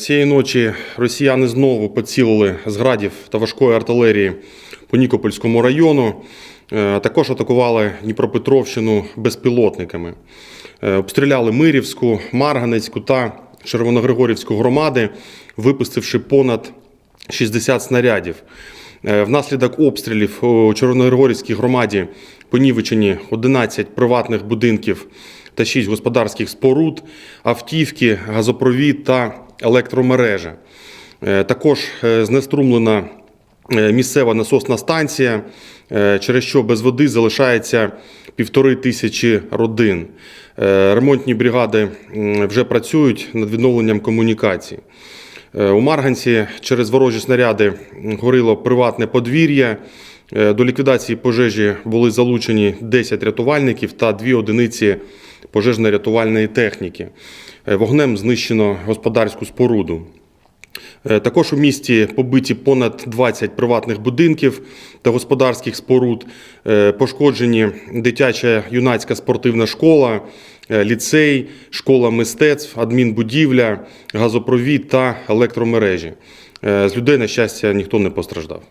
Цієї ночі росіяни знову поцілили з градів та важкої артилерії по Нікопольському району. Е, Також атакували Дніпропетровщину безпілотниками. Е, Обстріляли Мирівську, Марганецьку та Червоногригорівську громади, випустивши понад 60 снарядів. Е, Внаслідок обстрілів у Червоногригорівській громаді понівечені 11 приватних будинків та 6 господарських споруд, автівки, газопровід та електромережа. Е, Також е, знеструмлена е, місцева насосна станція, через що без води залишається півтори тисячі родин. Ремонтні бригади вже працюють над відновленням комунікацій. У Марганці через ворожі снаряди м, горіло приватне подвір'я. Е, До ліквідації пожежі були залучені 10 рятувальників та 2 одиниці пожежно-рятувальної техніки. Е, Вогнем знищено господарську споруду. Е, Також у місті побиті понад 20 приватних будинків та господарських споруд, пошкоджені дитяча юнацька спортивна школа, ліцей, школа мистецтв, адмінбудівля, газопровід та електромережі. З людей, на щастя, ніхто не постраждав.